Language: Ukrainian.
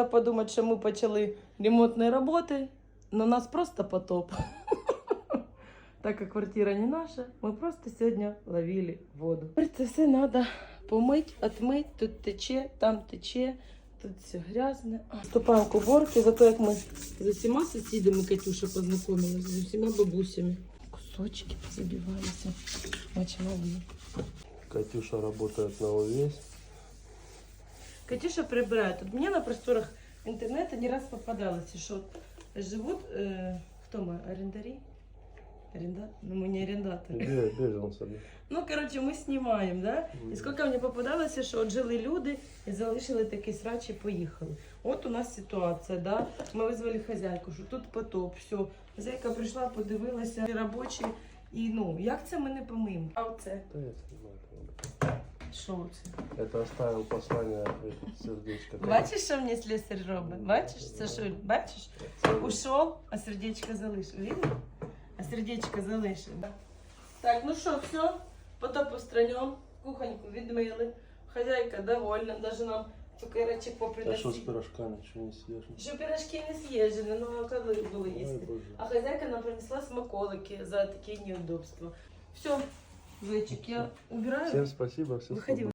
можна подумати, що ми почали ремонтні роботи, але нас просто потоп. Так как квартира не наша, мы просто сегодня ловили воду. Це все треба помити, отмити, тут тече, там тече, тут все грязне. Вступаємо к уборці, зато як ми з усіма сусідами Катюша познайомилася, з усіма бабусями. Кусочки позабивалися. Очень. Катюша работает на увесь. Катюша прибирає. Тут мені на просторах інтернету не раз попадалося, що живуть, е, хто ми, орендарі? Аренда? Ну, ми не Беженцы. Ну, коротше, ми знімаємо, да? І скільки мені попадалося, що от жили люди і залишили такі срачі, поїхали. От у нас ситуація, да? Ми визвали хазяйку, що тут потоп, все. Хазяйка прийшла, подивилася, робочі, і ну, як це ми не помиємо? А оце? Да я снимаю, правда. Що це? Это оставил послание это, сердечко. Бачиш, що мені слесар робить? Бачиш? Це що, бачиш? Ушов, а сердечко залишив. Видно? А сердечко залишив. да? Так, ну що, все, потоп устранен, кухоньку відмили. Хазяйка довольна, даже нам цукерочок А что с поприносить. пирожками? Что не съешь? Що пирожки не з'їжджені, ну а коли були Ой, їсти? боже. А хазяйка нам принесла смаколики за такі неудобства. Все, зайчик, я убираю. Всем спасибо. Всем Выходи.